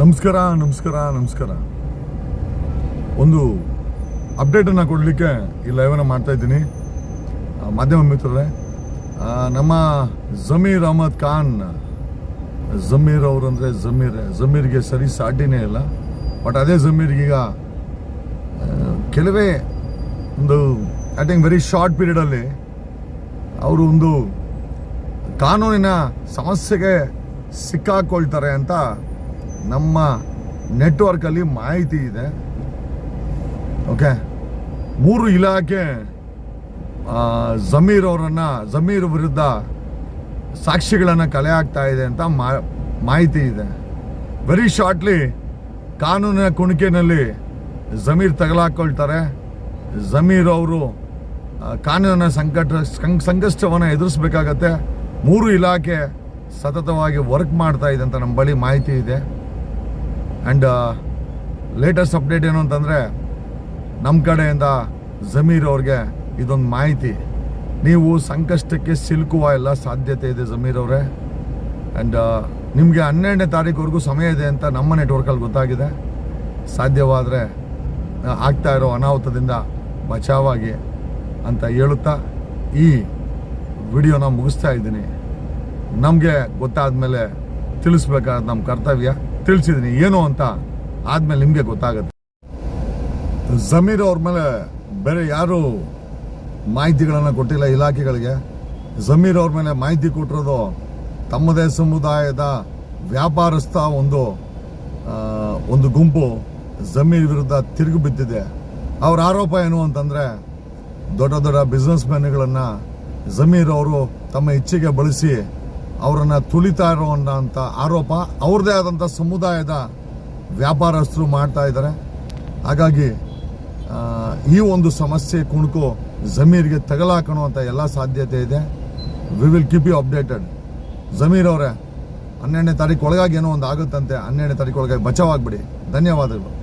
ನಮಸ್ಕಾರ ನಮಸ್ಕಾರ ನಮಸ್ಕಾರ. ಒಂದು ಅಪ್ಡೇಟನ್ನು ಕೊಡಲಿಕ್ಕೆ ಈ ಲೈವನ್ನು ಮಾಡ್ತಾ ಇದ್ದೀನಿ. ಮಾಧ್ಯಮ ಮಿತ್ರರೇ ನಮ್ಮ ಜಮೀರ್ ಅಹಮದ್ ಖಾನ್, ಜಮೀರ್ ಅವರಂದರೆ ಜಮೀರ್, ಜಮೀರ್ಗೆ ಸರಿ ಸಾಟಿನೇ ಇಲ್ಲ. ಬಟ್ ಅದೇ ಜಮೀರ್ಗೀಗ ಕೆಲವೇ ಒಂದು ಐ ಥಿಂಕ್ ವೆರಿ ಶಾರ್ಟ್ ಪೀರಿಯಡಲ್ಲಿ ಅವರು ಒಂದು ಕಾನೂನಿನ ಸಮಸ್ಯೆಗೆ ಸಿಕ್ಕಾಕೊಳ್ತಾರೆ ಅಂತ ನಮ್ಮ ನೆಟ್ವರ್ಕಲ್ಲಿ ಮಾಹಿತಿ ಇದೆ. ಓಕೆ ಮೂರು ಇಲಾಖೆ ಜಮೀರ್ ಅವರನ್ನು, ಜಮೀರ್ ವಿರುದ್ಧ ಸಾಕ್ಷಿಗಳನ್ನು ಕಲೆ ಹಾಕ್ತಾ ಇದೆ ಅಂತ ಮಾಹಿತಿ ಇದೆ. ವೆರಿ ಶಾರ್ಟ್ಲಿ ಕಾನೂನಿನ ಕುಣಿಕೆಯಲ್ಲಿ ಜಮೀರ್ ತಗಲಾಕೊಳ್ತಾರೆ. ಜಮೀರ್ ಅವರು ಕಾನೂನಿನ ಸಂಕಟ ಸಂಕಷ್ಟವನ್ನು ಎದುರಿಸಬೇಕಾಗತ್ತೆ. ಮೂರು ಇಲಾಖೆ ಸತತವಾಗಿ ವರ್ಕ್ ಮಾಡ್ತಾ ಇದೆ ಅಂತ ನಮ್ಮ ಬಳಿ ಮಾಹಿತಿ ಇದೆ. ಆ್ಯಂಡ್ ಲೇಟೆಸ್ಟ್ ಅಪ್ಡೇಟ್ ಏನು ಅಂತಂದರೆ ನಮ್ಮ ಕಡೆಯಿಂದ ಜಮೀರ್ ಅವ್ರಿಗೆ ಇದೊಂದು ಮಾಹಿತಿ. ನೀವು ಸಂಕಷ್ಟಕ್ಕೆ ಸಿಲುಕುವ ಎಲ್ಲ ಸಾಧ್ಯತೆ ಇದೆ ಜಮೀರ್ ಅವರೇ. ಆ್ಯಂಡ್ ನಿಮಗೆ ಹನ್ನೆರಡನೇ ತಾರೀಕುವರೆಗೂ ಸಮಯ ಇದೆ ಅಂತ ನಮ್ಮ ನೆಟ್ವರ್ಕಲ್ಲಿ ಗೊತ್ತಾಗಿದೆ. ಸಾಧ್ಯವಾದರೆ ಆಗ್ತಾ ಇರೋ ಅನಾಹುತದಿಂದ ಬಚಾವಾಗಿ ಅಂತ ಹೇಳುತ್ತಾ ಈ ವಿಡಿಯೋನ ಮುಗಿಸ್ತಾ ಇದ್ದೀನಿ. ನಮಗೆ ಗೊತ್ತಾದ ಮೇಲೆ ತಿಳಿಸ್ಬೇಕಾದ ನಮ್ಮ ಕರ್ತವ್ಯ. ತಿಳಿಸಿದ್ದೀನಿ. ಏನು ಅಂತ ಆದಮೇಲೆ ನಿಮಗೆ ಗೊತ್ತಾಗುತ್ತೆ. ಜಮೀರ್ ಅವ್ರ ಮೇಲೆ ಬೇರೆ ಯಾರು ಮಾಹಿತಿಗಳನ್ನು ಕೊಟ್ಟಿಲ್ಲ ಇಲಾಖೆಗಳಿಗೆ. ಜಮೀರ್ ಅವ್ರ ಮೇಲೆ ಮಾಹಿತಿ ಕೊಟ್ಟಿರೋದು ತಮ್ಮದೇ ಸಮುದಾಯದ ವ್ಯಾಪಾರಸ್ಥ ಒಂದು ಒಂದು ಗುಂಪು ಜಮೀರ್ ವಿರುದ್ಧ ತಿರುಗಿ ಬಿದ್ದಿದೆ. ಅವ್ರ ಆರೋಪ ಏನು ಅಂತಂದರೆ ದೊಡ್ಡ ದೊಡ್ಡ ಬಿಸ್ನೆಸ್ ಮ್ಯಾನ್ಗಳನ್ನು ಜಮೀರ್ ಅವರು ತಮ್ಮ ಇಚ್ಛೆಗೆ ಬಳಸಿ ಅವರನ್ನು ತುಳಿತಾ ಇರುವಂಥ ಆರೋಪ ಅವ್ರದ್ದೇ ಆದಂಥ ಸಮುದಾಯದ ವ್ಯಾಪಾರಸ್ಥರು ಮಾಡ್ತಾ ಇದ್ದಾರೆ. ಹಾಗಾಗಿ ಈ ಒಂದು ಸಮಸ್ಯೆ ಕುಣುಕು ಜಮೀರ್ಗೆ ತಗಲಾಕಣುವಂಥ ಎಲ್ಲ ಸಾಧ್ಯತೆ ಇದೆ. We will keep you updated Zameer ಅವರೇ, ಹನ್ನೆರಡನೇ ತಾರೀಕು ಒಳಗಾಗಿ ಏನೋ ಒಂದು ಆಗುತ್ತಂತೆ, ಹನ್ನೆರಡನೇ ತಾರೀಕು ಒಳಗಾಗಿ ಬಚಾವಾಗ್ಬಿಡಿ ಧನ್ಯವಾದಗಳು.